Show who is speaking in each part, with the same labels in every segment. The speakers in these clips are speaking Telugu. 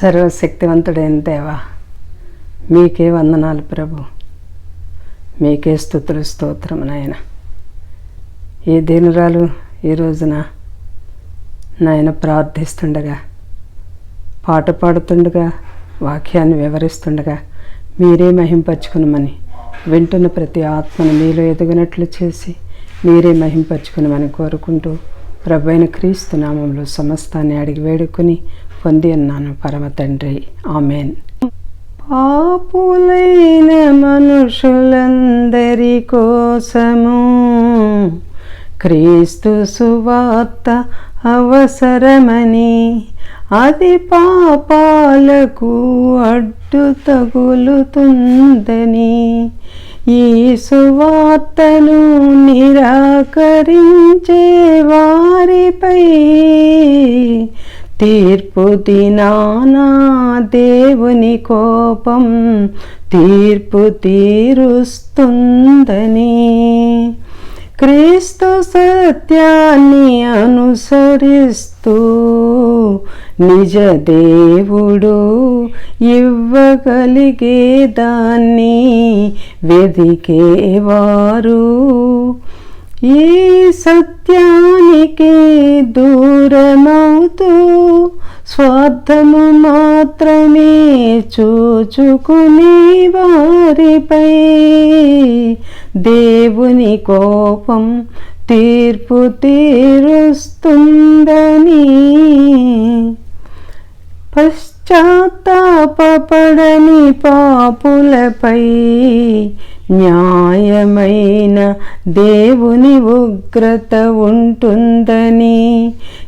Speaker 1: సర్వశక్తివంతుడైన దేవా మీకే వందనాలు ప్రభు. మీకే స్థుతులు స్తోత్రం నాయన. ఈ దీనురాలు ఈ రోజున నాయన ప్రార్థిస్తుండగా పాట పాడుతుండగా వాక్యాన్ని వివరిస్తుండగా మీరే మహింపచ్చుకునమని వింటున్న ప్రతి ఆత్మను మీలో ఎదగనట్లు చేసి మీరే మహింపచ్చుకునమని కోరుకుంటూ ప్రభైన క్రీస్తు నామంలో సమస్తాన్ని అడిగి వేడుకొని పొంది ఉన్నాను పరమ తండ్రి. ఆమెన్. పాపులైన మనుషులందరి కోసము క్రీస్తు సువార్త అవసరమని అది పాపాలకు అడ్డు తగులుతుందని ఈ సువార్తను నిరాకరించే వారిపై తీర్పు తినానా దేవుని కోపం. తీర్పు తీరుస్తుందని క్రీస్తు సత్యాన్ని అనుసరిస్తూ నిజ దేవుడు ఇవ్వగలిగే దాన్ని వెదికేవారు. ఈ సత్యానికి దూరమవుతూ స్వార్థము మాత్రమే చూచుకుని వారిపై దేవుని కోపం తీర్పు తీరుస్తుందని పశ్చాత్తాపడని పాపులపై న్యాయమైన దేవుని ఉగ్రత ఉంటుందని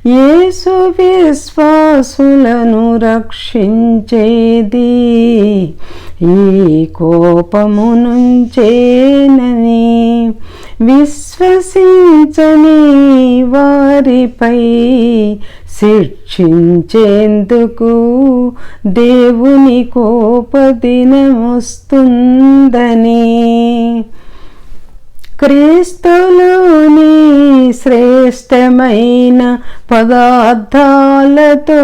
Speaker 1: యేసు విశ్వాసులను రక్షించేది ఈ కోపము నుంచేనని విశ్వసించని వారిపై శిక్షించేందుకు దేవుని కోపదినమొస్తుందని క్రీస్తులోని శ్రేష్టమైన పదార్థాలతో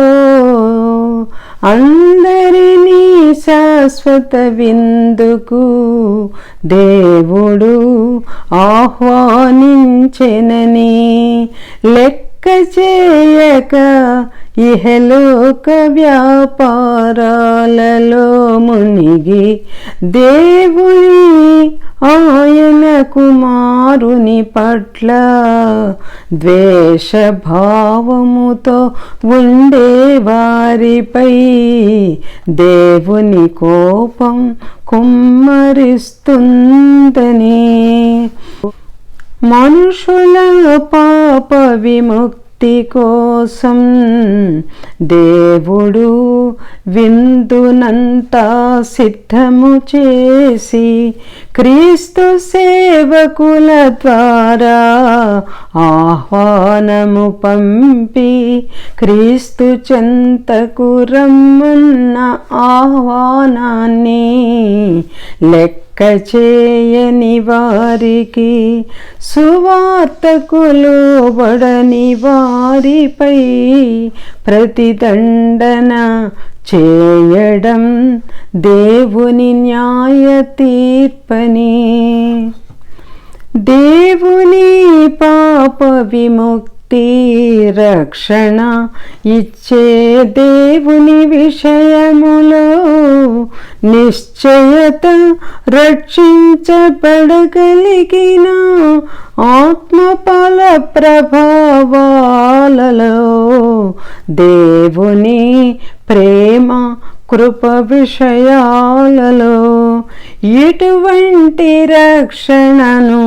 Speaker 1: అందరినీ శాశ్వత విందుకు దేవుడు ఆహ్వానించెనని లెక్క చేయక ఇహలోక వ్యాపారాలలో మునిగి దేవుని ఆయన కుమారుని పట్ల ద్వేషభావముతో ఉండే వారిపై దేవుని కోపం కుమ్మరిస్తుందని మనుషుల పాప విముక్తి కోసం దేవుడు విందునంతా సిద్ధము చేసి క్రీస్తు సేవకుల ద్వారా ఆహ్వానము పంపి క్రీస్తు చెంతకు రమ్మన్న ఆహ్వానాన్ని లెక్క చేయని వారికి సువార్తకు లోబడని వారిపై ప్రతిదండన చేయడం దేవుని న్యాయ తీర్పని దేవుని పాప విముక్తి రక్షణ ఇచ్చే దేవుని విషయములో నిశ్చయత రక్షించబడగలిగిన ఆత్మఫల ప్రభావాలలో దేవుని ప్రేమ కృప విషయాలలో ఎటువంటి రక్షణను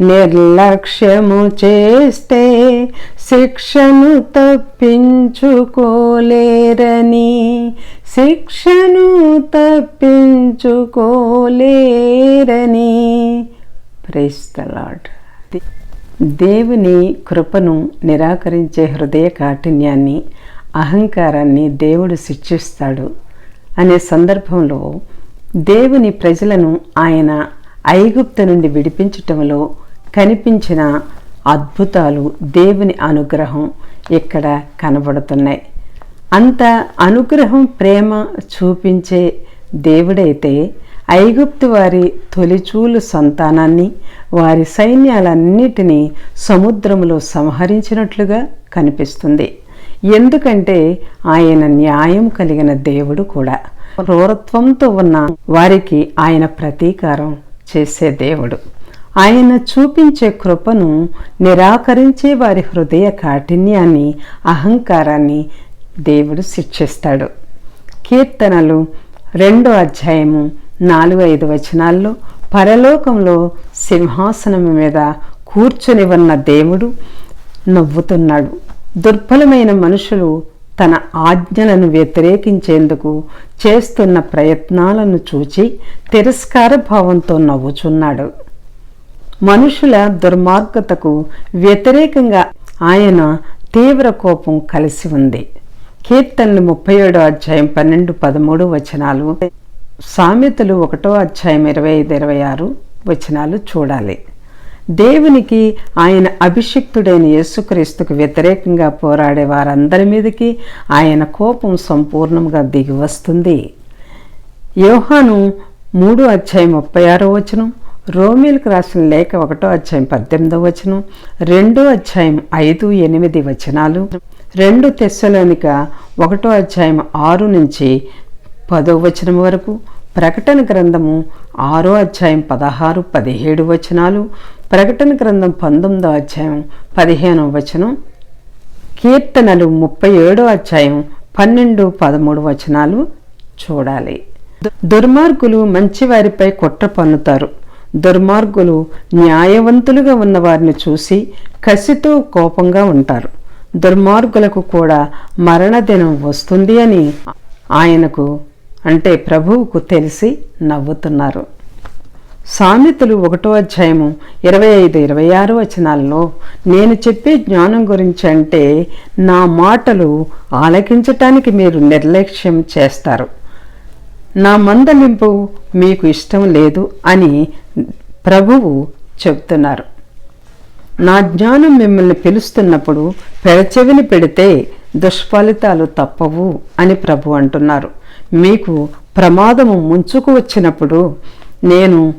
Speaker 1: నిర్లక్ష్యము చేస్తే శిక్షను తప్పించుకోలేరని. శిక్షను తప్పించుకోలేరని. ప్రైస్తలాడ్ దేవుని కృపను నిరాకరించే హృదయ కాఠిన్యాన్ని అహంకారాన్ని దేవుడు శిక్షిస్తాడు. అనే సందర్భంలో దేవుని ప్రజలను ఆయన ఐగుప్తు నుండి విడిపించటంలో కనిపించిన అద్భుతాలు దేవుని అనుగ్రహం ఇక్కడ కనబడుతున్నాయి. అంత అనుగ్రహం ప్రేమ చూపించే దేవుడైతే ఐగుప్తు వారి తొలిచూలు సంతానాన్ని వారి సైన్యాలన్నిటినీ సముద్రంలో సంహరించినట్లుగా కనిపిస్తుంది. ఎందుకంటే ఆయన న్యాయం కలిగిన దేవుడు కూడా. క్రూరత్వంతో ఉన్న వారికి ఆయన ప్రతీకారం చేసే దేవుడు. ఆయన చూపించే కృపను నిరాకరించే వారి హృదయ కాఠిన్యాన్ని అహంకారాన్ని దేవుడు శిక్షిస్తాడు. కీర్తనలు రెండో అధ్యాయము నాలుగు ఐదు వచనాల్లో పరలోకంలో సింహాసనం మీద కూర్చుని ఉన్న దేవుడు నవ్వుతున్నాడు. దుర్బలమైన మనుషులు తన ఆజ్ఞలను వ్యతిరేకించేందుకు చేస్తున్న ప్రయత్నాలను చూచి తిరస్కార భావంతో నవ్వుచున్నాడు. మనుషుల దుర్మార్గతకు వ్యతిరేకంగా ఆయన తీవ్ర కోపం కలిసి ఉంది. కీర్తనలు ముప్పై ఏడో అధ్యాయం పన్నెండు పదమూడు వచనాలు సామెతలు ఒకటో అధ్యాయం ఇరవై ఐదు ఇరవై ఆరు వచనాలు చూడాలి. దేవునికి ఆయన అభిషిక్తుడైన యేసుక్రీస్తుకు వ్యతిరేకంగా పోరాడే వారందరి మీదకి ఆయన కోపం సంపూర్ణంగా దిగి వస్తుంది. యోహాను మూడు అధ్యాయం ముప్పై ఆరో వచనం రోమిల్కి రాసిన లేఖ ఒకటో అధ్యాయం పద్దెనిమిదో వచనం రెండో అధ్యాయం ఐదు ఎనిమిది వచనాలు రెండు తెస్సలోనిక ఒకటో అధ్యాయం ఆరు నుంచి పదో వచనం వరకు ప్రకటన గ్రంథము ఆరో అధ్యాయం పదహారు పదిహేడు వచనాలు. ప్రకటన గ్రంథం పంతొమ్మిదో అధ్యాయం పదిహేనో వచనం. కీర్తనలు ముప్పై ఏడో అధ్యాయం పన్నెండు పదమూడు వచనాలు చూడాలి. దుర్మార్గులు మంచివారిపై కుట్ర పన్నుతారు. దుర్మార్గులు న్యాయవంతులుగా ఉన్నవారిని చూసి కసితో కోపంగా ఉంటారు. దుర్మార్గులకు కూడా మరణదినం వస్తుంది అని ఆయనకు అంటే ప్రభువుకు తెలిసి నవ్వుతున్నారు. సామెతలు ఒకటో అధ్యాయము ఇరవై ఐదు ఇరవై ఆరు వచనాల్లో నేను చెప్పే జ్ఞానం గురించి అంటే నా మాటలు ఆలకించటానికి మీరు నిర్లక్ష్యం చేస్తారు. నా మందలింపు మీకు ఇష్టం లేదు అని ప్రభువు చెప్తున్నారు నా జ్ఞానం మిమ్మల్ని పిలుస్తున్నప్పుడు పెడచెవిని పెడితే దుష్ఫలితాలు తప్పవు అని ప్రభు అంటున్నారు. మీకు ప్రమాదము ముంచుకు వచ్చినప్పుడు నేను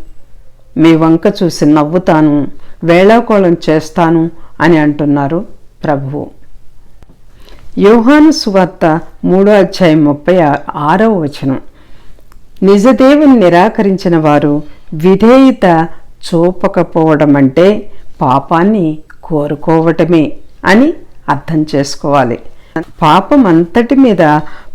Speaker 1: మీ వంక చూసి నవ్వుతాను వేళాకోళం చేస్తాను అని అంటున్నారు ప్రభువు. యోహాను సువార్త మూడో అధ్యాయం ముప్పై ఆరవ వచనం. నిజదేవుని నిరాకరించిన వారు విధేయత చూపకపోవడం అంటే పాపాన్ని కోరుకోవటమే అని అర్థం చేసుకోవాలి. పాపం అంతటి మీద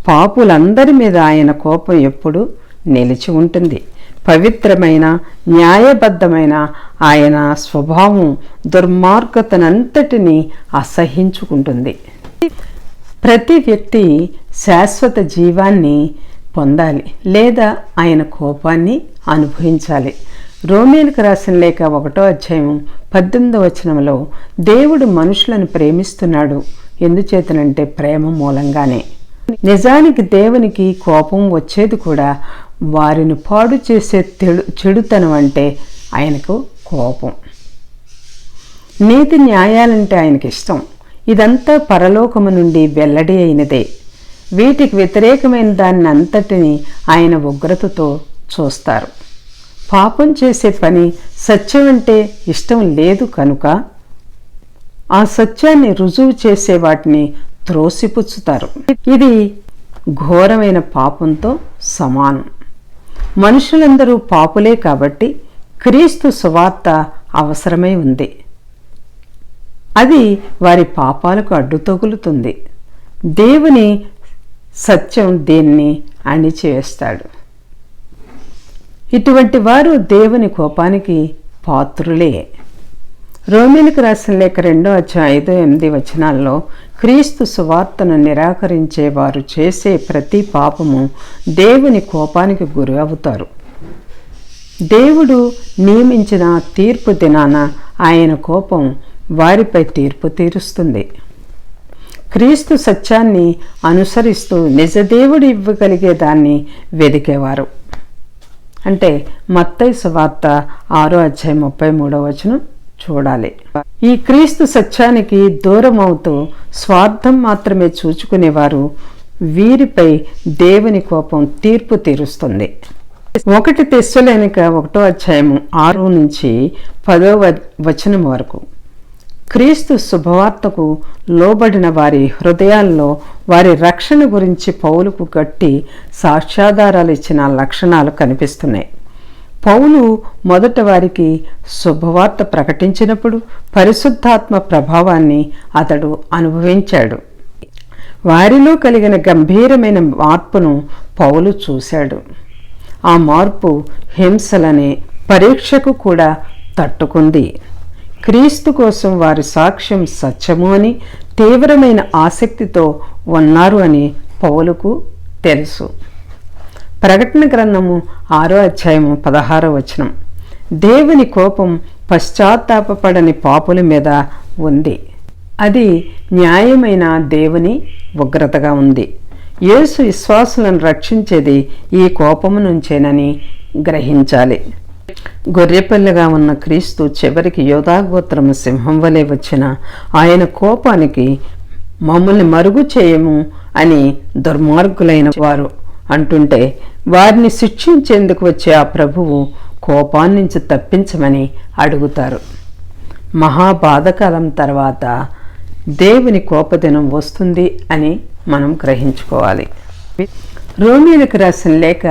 Speaker 1: పాపులందరి మీద ఆయన కోపం ఎప్పుడు నిలిచి ఉంటుంది. పవిత్రమైన న్యాయబద్ధమైన ఆయన స్వభావం దుర్మార్గతనంతటిని అసహించుకుంటుంది. ప్రతి వ్యక్తి శాశ్వత జీవాన్ని పొందాలి లేదా ఆయన కోపాన్ని అనుభవించాలి. రోమేలకు రాసిన లేక ఒకటో అధ్యాయం పద్దెనిమిదో వచనంలో దేవుడు మనుషులను ప్రేమిస్తున్నాడు. ఎందుచేతనంటే ప్రేమ మూలంగానే. నిజానికి దేవునికి కోపం వచ్చేది కూడా వారిని పాడు చేసే తెడు చెడుతనం అంటే ఆయనకు కోపం. నీతి న్యాయాలంటే ఆయనకి ఇష్టం. ఇదంతా పరలోకము నుండి వెల్లడి అయినదే. వీటికి వ్యతిరేకమైన దాన్ని అంతటిని ఆయన ఉగ్రతతో చూస్తారు. పాపం చేసే పని సత్యం అంటే ఇష్టం లేదు కనుక ఆ సత్యాన్ని రుజువు చేసే వాటిని త్రోసిపుచ్చుతారు. ఇది ఘోరమైన పాపంతో సమానం. మనుషులందరూ పాపులే కాబట్టి క్రీస్తు సువార్త అవసరమై ఉంది. అది వారి పాపాలకు అడ్డు తగులుతుంది దేవుని సత్యం దీన్ని అణిచివేస్తాడు. ఇటువంటి వారు దేవుని కోపానికి పాత్రులే. రోమిలకు రాసిన లేక రెండో అధ్యాయం ఐదో ఎనిమిది వచనాల్లో క్రీస్తు సువార్తను నిరాకరించే వారు చేసే ప్రతి పాపము దేవుని కోపానికి గురి అవుతారు. దేవుడు నియమించిన తీర్పు దినాన ఆయన కోపం వారిపై తీర్పు తీరుస్తుంది. క్రీస్తు సత్యాన్ని అనుసరిస్తూ నిజదేవుడు ఇవ్వగలిగే దాన్ని వెదికేవారు. అంటే మత్తైసు సువార్త ఆరో అధ్యాయం ముప్పై మూడో వచనం. చూడాలి. ఈ క్రీస్తు సత్యానికి దూరం అవుతూ స్వార్థం మాత్రమే చూచుకునేవారు వీరిపై దేవుని కోపం తీర్పు తీరుస్తుంది. ఒకటి తెస్సులేనిక ఒకటో అధ్యాయము ఆరు నుంచి పదో వచనం వరకు. క్రీస్తు శుభవార్తకు లోబడిన వారి హృదయాల్లో వారి రక్షణ గురించి పౌలుకు గట్టి సాక్ష్యాధారాలు ఇచ్చిన లక్షణాలు కనిపిస్తున్నాయి. పౌలు మొదట వారికి శుభవార్త ప్రకటించినప్పుడు పరిశుద్ధాత్మ ప్రభావాన్ని అతడు అనుభవించాడు. వారిలో కలిగిన గంభీరమైన మార్పును పౌలు చూశాడు. ఆ మార్పు హింసలనే పరీక్షకు కూడా తట్టుకుంది. క్రీస్తు కోసం వారి సాక్ష్యం సత్యము అని తీవ్రమైన ఆసక్తితో ఉన్నారు అని పౌలుకు తెలుసు. ప్రకటన గ్రంథము ఆరో అధ్యాయము పదహారో వచనం. దేవుని కోపం పశ్చాత్తాపపడని పాపుల మీద ఉంది. అది న్యాయమైన దేవుని ఉగ్రతగా ఉంది. యేసు విశ్వాసులను రక్షించేది ఈ కోపము నుంచేనని గ్రహించాలి. గొర్రెపల్లెగా ఉన్న క్రీస్తు చివరికి యోధాగోత్రము సింహం వలె వచ్చిన ఆయన కోపానికి మమ్మల్ని మరుగు చేయము అని దుర్మార్గులైన వారు అంటుంటే వారిని శిక్షించేందుకు వచ్చే ఆ ప్రభువు కోపాన్నించి తప్పించమని అడుగుతారు. మహాబాధకాలం తర్వాత దేవుని కోపదినం వస్తుంది అని మనం గ్రహించుకోవాలి. రోమిలకు రాసిన లేఖ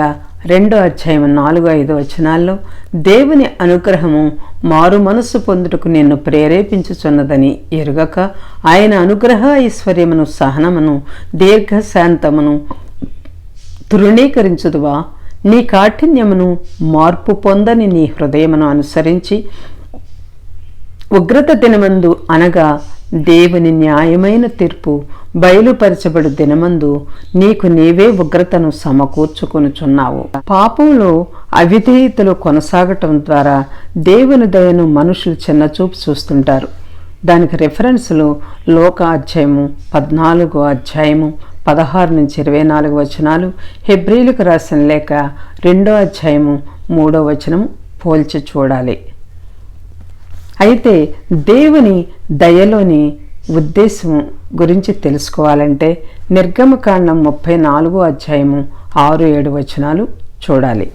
Speaker 1: రెండో అధ్యాయం నాలుగు ఐదు వచనాల్లో దేవుని అనుగ్రహము మారు మనస్సు పొందుటకు నిన్ను ప్రేరేపించుచున్నదని ఎరుగక ఆయన అనుగ్రహ ఐశ్వర్యమును సహనమును దీర్ఘశాంతమును తృణీకరించదువా? నీ కాఠిన్యమును మార్పు పొందని నీ హృదయమును అనుసరించి ఉగ్రత దినమందు అనగా దేవుని న్యాయమైన తీర్పు బయలుపరచబడు దినమందు నీకు నీవే ఉగ్రతను సమకూర్చుకొనుచున్నావు. పాపంలో అవిధేయతలు కొనసాగటం ద్వారా దేవుని దయను మనుషులు చిన్నచూపు చూస్తుంటారు. దానికి రెఫరెన్స్లు లోక అధ్యాయము పద్నాలుగో అధ్యాయము పదహారు నుంచి ఇరవై నాలుగు వచనాలు హెబ్రిలకు రాసిన లేక రెండో అధ్యాయము మూడో వచనము పోల్చి చూడాలి. అయితే దేవుని దయలోని ఉద్దేశం గురించి తెలుసుకోవాలంటే నిర్గమకాండం ముప్పై నాలుగో అధ్యాయము ఆరు ఏడు వచనాలు చూడాలి.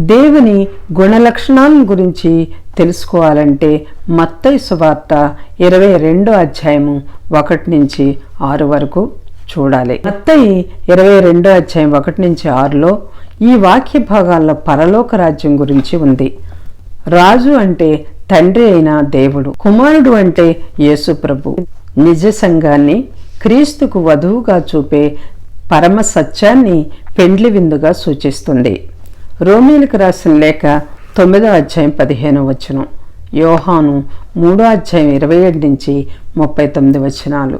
Speaker 1: దేవుని గుణలక్షణాలను గురించి తెలుసుకోవాలంటే మత్తయి సువార్త ఇరవై రెండో అధ్యాయము ఒకటి నుంచి ఆరు వరకు చూడాలి. మత్తయి ఇరవై రెండో అధ్యాయం ఒకటి నుంచి ఆరులో ఈ వాక్య భాగాల్లో పరలోక రాజ్యం గురించి ఉంది. రాజు అంటే తండ్రి అయిన దేవుడు కుమారుడు అంటే యేసు ప్రభు. నిజ సంఘాన్ని క్రీస్తుకు వధువుగా చూపే పరమ సత్యాన్ని పెండ్లి విందుగా సూచిస్తుంది. రోమిలకు రాసిన లేఖ తొమ్మిదో అధ్యాయం పదిహేనో వచనం. యోహాను మూడో అధ్యాయం ఇరవై ఏడు నుంచి ముప్పై తొమ్మిది వచనాలు.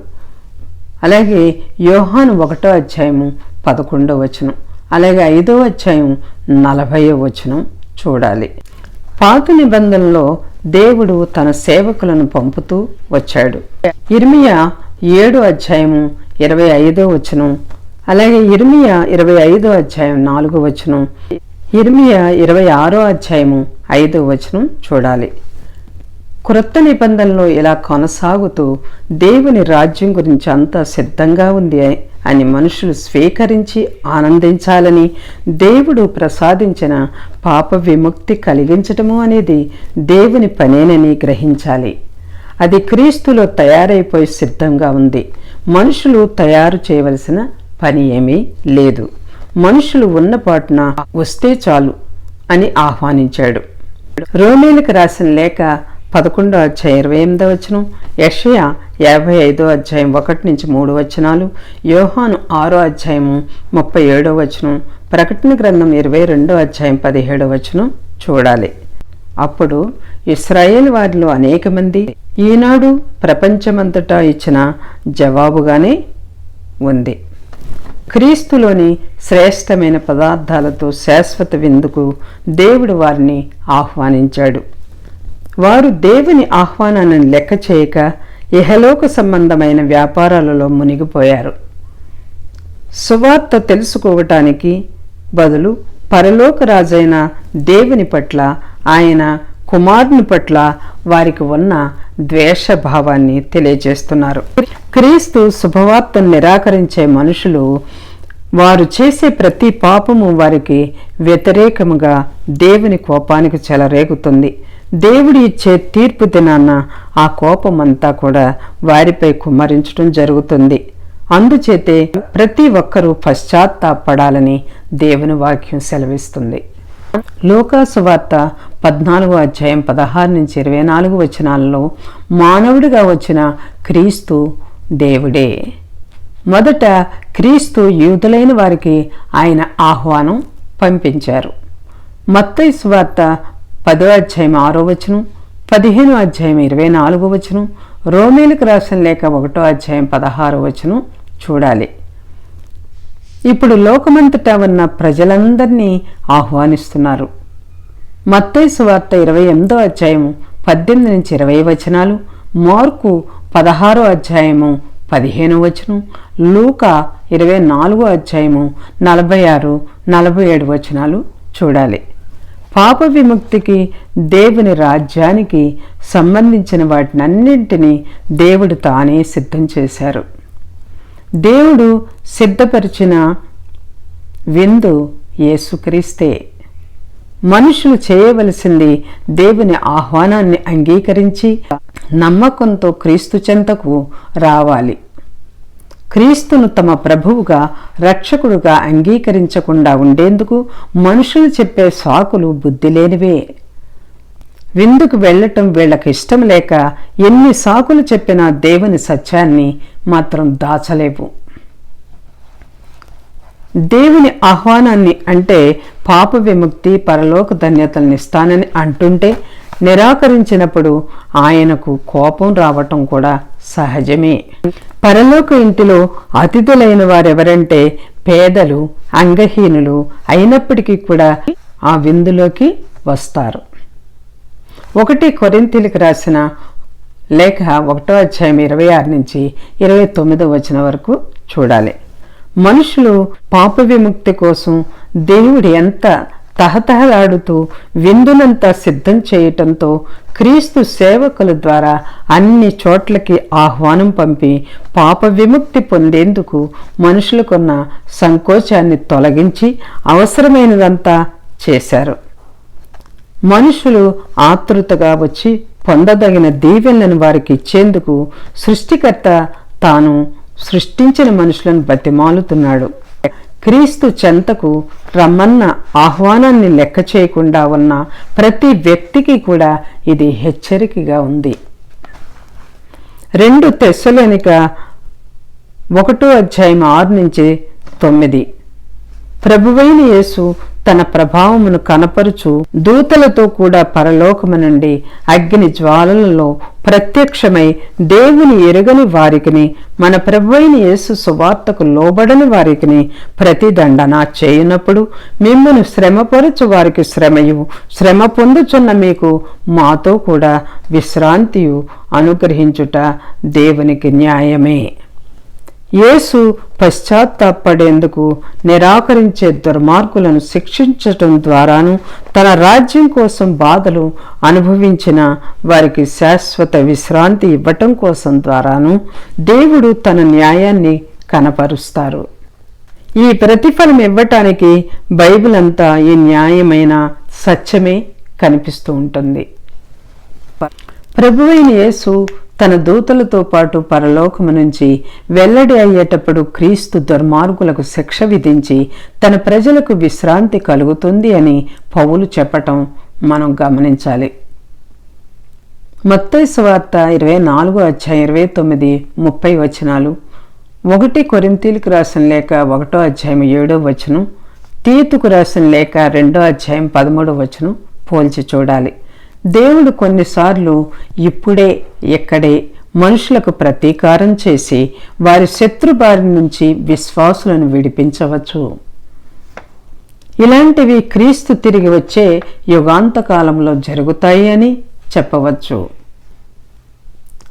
Speaker 1: అలాగే యోహాను ఒకటో అధ్యాయము పదకొండో వచనం. అలాగే ఐదో అధ్యాయం నలభైయో వచనం చూడాలి. పాత నిబంధనలో దేవుడు తన సేవకులను పంపుతూ వచ్చాడు. ఇర్మియా ఏడు అధ్యాయము ఇరవై ఐదో వచనం అలాగే ఇర్మియా ఇరవై ఐదో అధ్యాయం నాలుగో వచనం ఇర్మియా ఇరవై ఆరో అధ్యాయము ఐదో వచనం చూడాలి. క్రొత్త నిబంధనలో ఇలా కొనసాగుతూ దేవుని రాజ్యం గురించి అంతా సిద్ధంగా ఉంది అని మనుషులు స్వీకరించి ఆనందించాలని దేవుడు ప్రసాదించిన పాప విముక్తి కలిగించటము అనేది దేవుని పనేనని గ్రహించాలి. అది క్రీస్తులో తయారైపోయి సిద్ధంగా ఉంది. మనుషులు తయారు చేయవలసిన పని ఏమీ లేదు. మనుషులు ఉన్న పాటున వస్తే చాలు అని ఆహ్వానించాడు. రోమేలకు రాసిన లేఖ పదకొండో అధ్యాయం ఇరవై ఎనిమిదో వచనం యషయా యాభై ఐదో అధ్యాయం ఒకటి నుంచి మూడు వచనాలు యోహాను ఆరో అధ్యాయము ముప్పై ఏడో వచనం ప్రకటన గ్రంథం ఇరవై రెండో అధ్యాయం పదిహేడో వచనం చూడాలి. అప్పుడు ఇస్రాయేల్ వారిలో అనేక మంది ఈనాడు ప్రపంచమంతటా ఇచ్చిన జవాబుగానే ఉంది. క్రీస్తులోని శ్రేష్టమైన పదార్థాలతో శాశ్వత విందుకు దేవుడు వారిని ఆహ్వానించాడు. వారు దేవుని ఆహ్వానాన్ని లెక్క చేయక ఇహలోక సంబంధమైన వ్యాపారాలలో మునిగిపోయారు. సువార్త తెలుసుకోవటానికి బదులు పరలోక రాజైన దేవుని పట్ల ఆయన కుమారుని పట్ల వారికి ఉన్న ద్వేషభావాన్ని తెలియజేస్తున్నారు. క్రీస్తు శుభవార్తను నిరాకరించే మనుషులు వారు చేసే ప్రతి పాపము వారికి వ్యతిరేకముగా దేవుని కోపానికి చెలరేగుతుంది. దేవుడు ఇచ్చే తీర్పు దినాన ఆ కోపమంతా కూడా వారిపై కుమ్మరించడం జరుగుతుంది. అందుచేతే ప్రతి ఒక్కరూ పశ్చాత్తాపడాలని దేవుని వాక్యం సెలవిస్తుంది. లోకాసు వార్త పద్నాలుగో అధ్యాయం పదహారు నుంచి ఇరవై నాలుగు వచనాలలో మానవుడిగా వచ్చిన క్రీస్తు దేవుడే. మొదట క్రీస్తు యూదులైన వారికి ఆయన ఆహ్వానం పంపించారు. మత్తైస్ వార్త పదో అధ్యాయం ఆరో వచనం పదిహేను అధ్యాయం ఇరవై నాలుగో వచనం రోమేలకు రాసిన లేక ఒకటో అధ్యాయం పదహారో వచనం చూడాలి. ఇప్పుడు లోకమంతటా ఉన్న ప్రజలందరినీ ఆహ్వానిస్తున్నారు. మత్తేసు సువార్త ఇరవై ఎనిమిదో అధ్యాయము పద్దెనిమిది నుంచి ఇరవై వచనాలు మార్కు పదహారో అధ్యాయము పదిహేను వచనం లూక ఇరవై నాలుగో అధ్యాయము నలభై ఆరు నలభై ఏడు వచనాలు చూడాలి. పాప విముక్తికి దేవుని రాజ్యానికి సంబంధించిన వాటినన్నింటినీ దేవుడు తానే సిద్ధం చేశారు. దేవుడు సిద్ధపరిచిన విందు యేసుక్రీస్తే. మనుషులు చేయవలసింది దేవుని ఆహ్వానాన్ని అంగీకరించి నమ్మకంతో క్రీస్తు చెంతకు రావాలి. క్రీస్తును తమ ప్రభువుగా రక్షకుడుగా అంగీకరించకుండా ఉండేందుకు మనుషులు చెప్పే సాకులు బుద్ధి లేనివే. విందుకు వెళ్ళటం వీళ్ళకి ఇష్టం లేక ఎన్ని సాకులు చెప్పినా దేవుని సత్యాన్ని మాత్రం దాచలేవు. దేవుని ఆహ్వానాన్ని అంటే పాప విముక్తి పరలోక ధన్యతల్ని ఇస్తానని అంటుంటే నిరాకరించినప్పుడు ఆయనకు కోపం రావటం కూడా సహజమే. పరలోక ఇంటిలో అతిథులైన వారెవరంటే పేదలు అంగహీనులు అయినప్పటికీ కూడా ఆ విందులోకి వస్తారు. ఒకటి కొరింతీలకు రాసిన లేఖ ఒకటో అధ్యాయం ఇరవై ఆరు నుంచి ఇరవై తొమ్మిదో వచ్చిన వరకు చూడాలి. మనుషులు పాప విముక్తి కోసం దేవుడు ఎంత తహతహలాడుతూ విందునంతా సిద్ధం చేయటంతో క్రీస్తు సేవకుల ద్వారా అన్ని చోట్లకి ఆహ్వానం పంపి పాప విముక్తి పొందేందుకు మనుషులకున్న సంకోచాన్ని తొలగించి అవసరమైనదంతా చేశారు. మనుషులు ఆతృతగా వచ్చి పొందదగిన దీవెనలను వారికి ఇచ్చేందుకు సృష్టికర్త తాను సృష్టించిన మనుషులను బతిమాలుతున్నాడు. క్రీస్తు చెంతకు రమ్మన్న ఆహ్వానాన్ని లెక్క చేయకుండా ఉన్న ప్రతి వ్యక్తికి కూడా ఇది హెచ్చరికగా ఉంది. రెండు తెస్సలోనిక ఒకటో అధ్యాయం ఆరు నుంచి తొమ్మిది. ప్రభువైన యేసు తన ప్రభావమును కనపరుచు దూతలతో కూడా పరలోకము నుండి అగ్ని జ్వాలలలో ప్రత్యక్షమై దేవుని ఎరుగని వారికిని మన ప్రభువైన యేసు సువార్తకు లోబడని వారికిని ప్రతిదండన చేయనప్పుడు మిమ్మను శ్రమపరచు వారికి శ్రమయు. శ్రమ పొందుచున్న మీకు మాతో కూడా విశ్రాంతియు అనుగ్రహించుట దేవునికి న్యాయమే. యేసు పశ్చాత్తాపడేందుకు నిరాకరించే దుర్మార్గులను శిక్షించటం ద్వారాను తన రాజ్యం కోసం బాధలు అనుభవించిన వారికి శాశ్వత విశ్రాంతి ఇవ్వటం కోసం ద్వారాను దేవుడు తన న్యాయాన్ని కనపరుస్తారు. ఈ ప్రతిఫలం ఇవ్వటానికి బైబిల్ అంతా ఈ న్యాయమైన సత్యమే కనిపిస్తూ ఉంటుంది. ప్రభువైన యేసు తన దూతలతో పాటు పరలోకము నుంచి వెల్లడి అయ్యేటప్పుడు క్రీస్తు దుర్మార్గులకు శిక్ష విధించి తన ప్రజలకు విశ్రాంతి కలుగుతుంది అని పౌలు చెప్పటం మనం గమనించాలి. మొత్త వార్త ఇరవై నాలుగు అధ్యాయం ఇరవై తొమ్మిది ముప్పై వచనాలు. ఒకటి కొరింతీలకు రాసిన లేక ఒకటో అధ్యాయం ఏడో వచనం. తీతుకు రాసిన లేక రెండో అధ్యాయం పదమూడో వచనం పోల్చి చూడాలి. దేవుడు కొన్నిసార్లు ఇప్పుడే ఎక్కడే మనుషులకు ప్రతీకారం చేసి వారి శత్రు బారి నుంచి విశ్వాసులను విడిపించవచ్చు. ఇలాంటివి క్రీస్తు తిరిగి వచ్చే యుగాంత కాలంలో జరుగుతాయి అని చెప్పవచ్చు.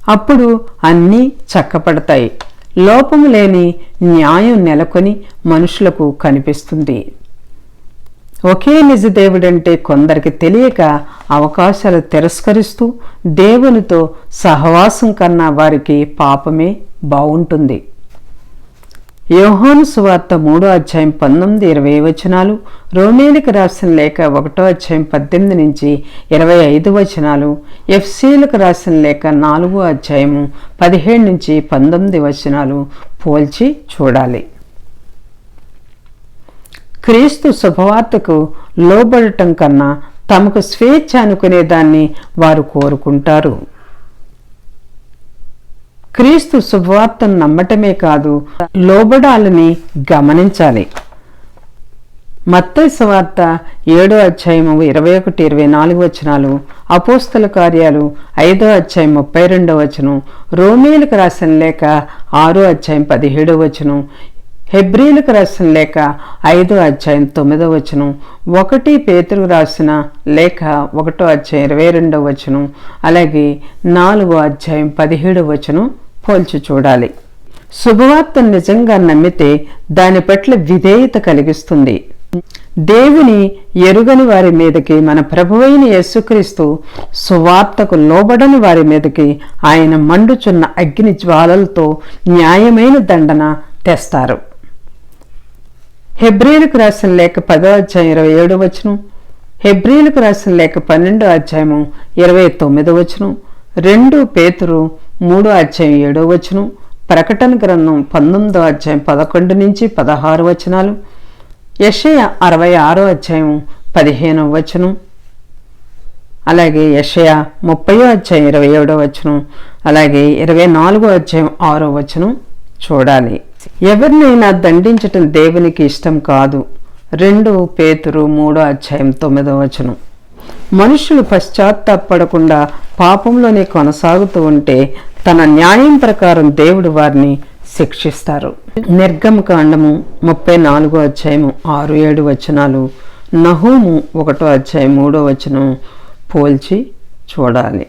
Speaker 1: అప్పుడు అన్నీ చక్కపడతాయి. లోపము లేని న్యాయం నెలకొని మనుషులకు కనిపిస్తుంది. ఒకే నిజ దేవుడంటే కొందరికి తెలియక అవకాశాలు తిరస్కరిస్తూ దేవునితో సహవాసం కన్నా వారికి పాపమే బాగుంటుంది. యోహాను సువార్త మూడో అధ్యాయం పంతొమ్మిది ఇరవై వచనాలు రోమేలకు రాసిన లేఖ ఒకటో అధ్యాయం పద్దెనిమిది నుంచి ఇరవై ఐదు వచనాలు ఎఫ్సీలకు రాసిన లేఖ నాలుగో అధ్యాయము పదిహేడు నుంచి పంతొమ్మిది వచనాలు పోల్చి చూడాలి. క్రీస్తు శుభవార్తకు లోబడటం కన్నా తమకు స్వేచ్ఛ అనుకునేదాన్ని వారు కోరుకుంటారు. క్రీస్తు శుభవార్తను నమ్మటమే కాదు లోబడాలని గమనించాలి. మత్తయి సువార్త ఏడో అధ్యాయము ఇరవై ఒకటి ఇరవై నాలుగు వచనాలు అపోస్తల కార్యాలు ఐదో అధ్యాయం ముప్పై రెండో వచనం రోమేలకు రాసిన లేక ఆరో అధ్యాయం పదిహేడో వచనం హెబ్రిలకు రాసిన లేఖ ఐదో అధ్యాయం తొమ్మిదో వచనం ఒకటి పేతురు రాసిన లేఖ ఒకటో అధ్యాయం ఇరవై రెండో వచనం అలాగే నాలుగో అధ్యాయం పదిహేడో వచనం పోల్చి చూడాలి. శుభవార్తను నిజంగా నమ్మితే దాని పట్ల విధేయత కలిగిస్తుంది. దేవుని ఎరుగని వారి మీదకి మన ప్రభువైన యేసుక్రీస్తు సువార్తకు లోబడని వారి మీదకి ఆయన మండుచున్న అగ్ని జ్వాలలతో న్యాయమైన దండన తెస్తారు. హెబ్రిలకు రాసిన లేఖ పదో అధ్యాయం ఇరవై ఏడు వచనం హెబ్రిలకు రాసిన లేఖ పన్నెండో అధ్యాయము ఇరవై తొమ్మిదో వచనం రెండు పేతురు మూడో అధ్యాయం ఏడో వచనం ప్రకటన గ్రంథం పంతొమ్మిదో అధ్యాయం పదకొండు నుంచి పదహారు వచనాలు యషయ అరవై ఆరో అధ్యాయం పదిహేనో వచనం అలాగే యషయ ముప్పయో అధ్యాయం ఇరవై ఏడో వచనం అలాగే ఇరవై నాలుగో అధ్యాయం ఆరో వచనం చూడాలి. ఎవరినైనా దండించటం దేవునికి ఇష్టం కాదు. రెండు పేతురు మూడో అధ్యాయం తొమ్మిదో వచనం. మనుషులు పశ్చాత్తాపడకుండా పాపంలోనే కొనసాగుతూ ఉంటే తన న్యాయం ప్రకారం దేవుడు వారిని శిక్షిస్తారు. నిర్గమకాండము ముప్పై నాలుగో అధ్యాయము ఆరు ఏడు వచనాలు. నహూము ఒకటో అధ్యాయం మూడో వచనం పోల్చి చూడాలి.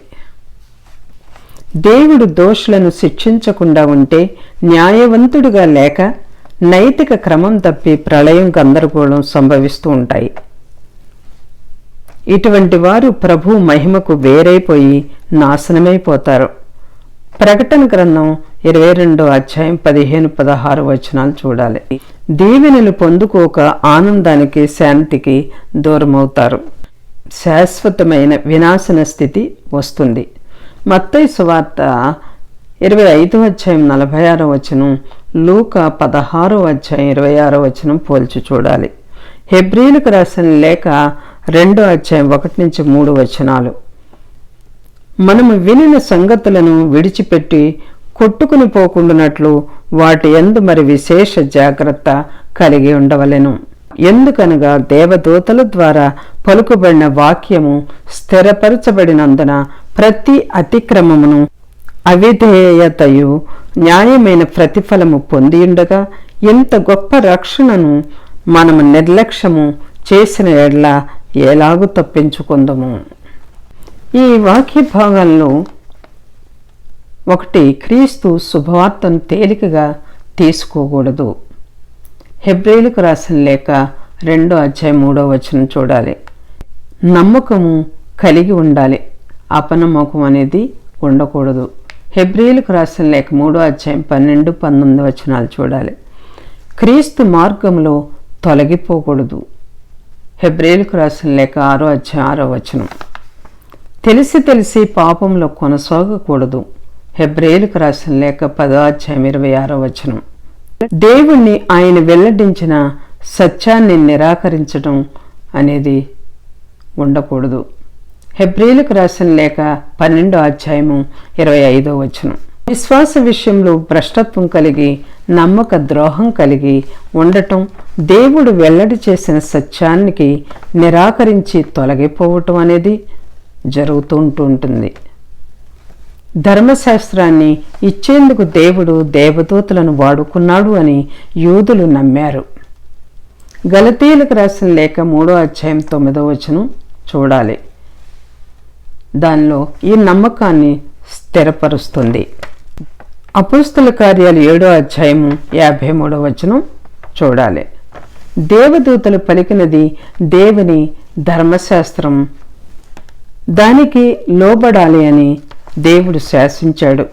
Speaker 1: దేవుడు దోషులను శిక్షించకుండా ఉంటే న్యాయవంతుడుగా లేక నైతిక క్రమం తప్పి ప్రళయం గందరగోళం సంభవిస్తూ ఉంటాయి. ఇటువంటి వారు ప్రభు మహిమకు వేరైపోయి నాశనమైపోతారు. ప్రకటన గ్రంథం ఇరవై రెండో అధ్యాయం పదిహేను పదహారు వచనాలు చూడాలి. దీవెనలు పొందుకోక ఆనందానికి శాంతికి దూరమవుతారు. శాశ్వతమైన వినాశన స్థితి వస్తుంది. మత్తయి సువార్త ఇరవై ఐదో అధ్యాయం నలభై ఆరో వచనం లూక పదహారో అధ్యాయం ఇరవై ఆరో వచనం పోల్చి చూడాలి. హెబ్రిలకు రాసిన లేఖ రెండో అధ్యాయం ఒకటి నుంచి మూడు వచనాలు. మనము వినిన సంగతులను విడిచిపెట్టి కొట్టుకుని పోకుండానట్లు వాటి ఎందు మరి విశేష జాగ్రత్త కలిగి ఉండవలెను. ఎందుకనగా దేవదూతల ద్వారా పలుకుబడిన వాక్యము స్థిరపరచబడినందున ప్రతి అతిక్రమమును అవిధేయతయు న్యాయమైన ప్రతిఫలము పొందియుండగా ఇంత గొప్ప రక్షణను మనము నిర్లక్ష్యము చేసిన ఎడ్ల ఎలాగూ తప్పించుకుందము. ఈ వాక్య భాగంలో ఒకటి క్రీస్తు శుభవార్తను తేలికగా తీసుకోకూడదు. హెబ్రేలకు రాసిన లేక రెండో అధ్యాయం మూడో వచనం చూడాలి. నమ్మకము కలిగి ఉండాలి. అపనమ్మకం అనేది ఉండకూడదు. హెబ్రిలకు రాసిన లేక మూడో అధ్యాయం పన్నెండు పంతొమ్మిది వచనాలు చూడాలి. క్రీస్తు మార్గంలో తొలగిపోకూడదు. హెబ్రిలకు రాసిన లేక ఆరో అధ్యాయం ఆరో వచనం. తెలిసి తెలిసి పాపంలో కొనసాగకూడదు. హెబ్రేయులకు రాసిన లేక పదో అధ్యాయం ఇరవై ఆరో వచనం. దేవుణ్ణి ఆయన వెల్లడించిన సత్యాన్ని నిరాకరించడం అనేది ఉండకూడదు. హెబ్రిలకు రాసిన లేక పన్నెండో అధ్యాయము ఇరవై ఐదో వచనం. విశ్వాస విషయంలో భ్రష్టత్వం కలిగి నమ్మక ద్రోహం కలిగి ఉండటం దేవుడు వెల్లడి చేసిన సత్యానికి నిరాకరించి తొలగిపోవటం అనేది జరుగుతూ ఉంటుంది. ధర్మశాస్త్రాన్ని ఇచ్చేందుకు దేవుడు దేవదూతలను వాడుకున్నాడు అని యూదులు నమ్మారు. గలతీలకు రాసిన లేక మూడో అధ్యాయం తొమ్మిదో వచనం చూడాలి. దానిలో ఈ నమ్మకాన్ని స్థిరపరుస్తుంది. అపుస్తుల కార్యాలు ఏడో అధ్యాయము యాభై మూడో వచనం చూడాలి. దేవదూతలు పలికినది దేవుని ధర్మశాస్త్రం. దానికి లోబడాలి అని దేవుడు శాసించాడు.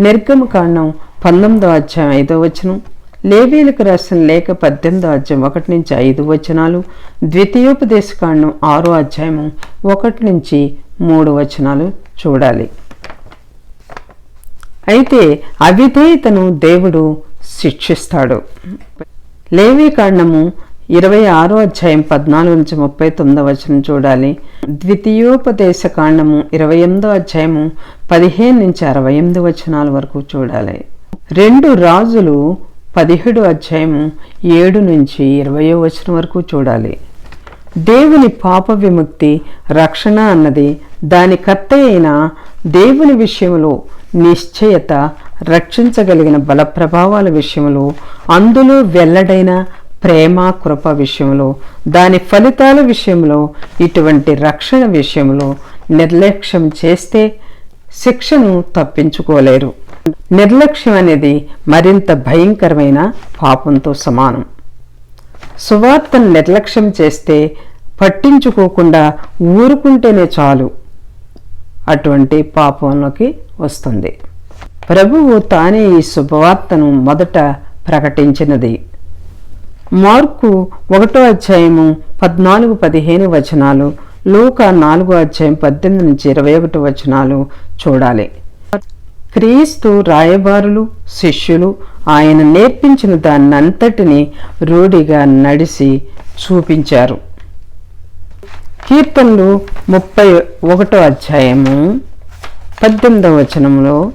Speaker 1: నిర్గమకాండం పంతొమ్మిదో అధ్యాయం ఐదో వచనం. లేవీలకు రాసిన లేఖ పద్దెనిమిదో అధ్యాయం ఒకటి నుంచి ఐదు వచనాలు. ద్వితీయోపదేశకాండం ఆరో అధ్యాయము ఒకటి నుంచి మూడు వచనాలు చూడాలి. అయితే అవిధేయతను దేవుడు శిక్షిస్తాడు. లేవీ కాండము ఇరవై ఆరో అధ్యాయం పద్నాలుగు నుంచి ముప్పై తొమ్మిదో వచనం చూడాలి. ద్వితీయోపదేశ కాండము ఇరవై ఎనిమిదో అధ్యాయము పదిహేను నుంచి అరవై ఎనిమిది వచనాల వరకు చూడాలి. రెండు రాజులు పదిహేడు అధ్యాయము ఏడు నుంచి ఇరవయో వచనం వరకు చూడాలి. దేవుని పాప విముక్తి రక్షణ అన్నది దాని కర్త అయిన దేవుని విషయంలో నిశ్చయత రక్షించగలిగిన బల ప్రభావాల విషయంలో అందులో వెల్లడైన ప్రేమ కృప విషయంలో దాని ఫలితాల విషయంలో ఇటువంటి రక్షణ విషయంలో నిర్లక్ష్యం చేస్తే శిక్షను తప్పించుకోలేరు. నిర్లక్ష్యం అనేది మరింత భయంకరమైన పాపంతో సమానం. సువార్తను నిర్లక్ష్యం చేస్తే పట్టించుకోకుండా ఊరుకుంటేనే చాలు. అటువంటి పాపంలోకి వస్తుంది. ప్రభువు తానే ఈ శుభవార్తను మొదట ప్రకటించినది. మార్కు ఒకటో అధ్యాయము పద్నాలుగు పదిహేను వచనాలు లోక నాలుగో అధ్యాయం పద్దెనిమిది నుంచి ఇరవై ఒకటి వచనాలు చూడాలి. క్రీస్తు రాయబారులు శిష్యులు ఆయన నేర్పించిన దాన్నంతటిని రూఢిగా నడిసి చూపించారు. కీర్తనలు ముప్పై ఒకటో అధ్యాయము పద్దెనిమిదవ వచనంలో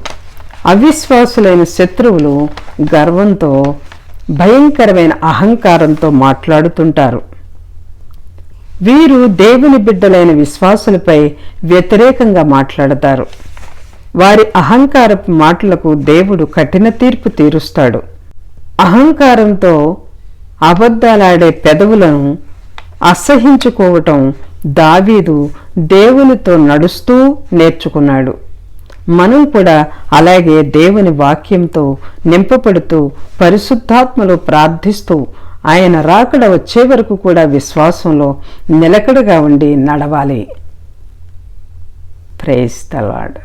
Speaker 1: అవిశ్వాసులైన శత్రువులు గర్వంతో భయంకరమైన అహంకారంతో మాట్లాడుతుంటారు. వీరు దేవుని బిడ్డలైన విశ్వాసులపై వ్యతిరేకంగా మాట్లాడతారు. వారి అహంకారపు మాటలకు దేవుడు కఠిన తీర్పు తీరుస్తాడు. అహంకారంతో అబద్ధాలాడే పెదవులను అసహించుకోవటం దావీదు దేవునితో నడుస్తూ నేర్చుకున్నాడు. మనం కూడా అలాగే దేవుని వాక్యంతో నింపబడుతూ పరిశుద్ధాత్మలో ప్రార్థిస్తూ ఆయన రాకడ వచ్చే వరకు కూడా విశ్వాసంలో నిలకడగా ఉండి నడవాలి. ప్రేస్తలాడు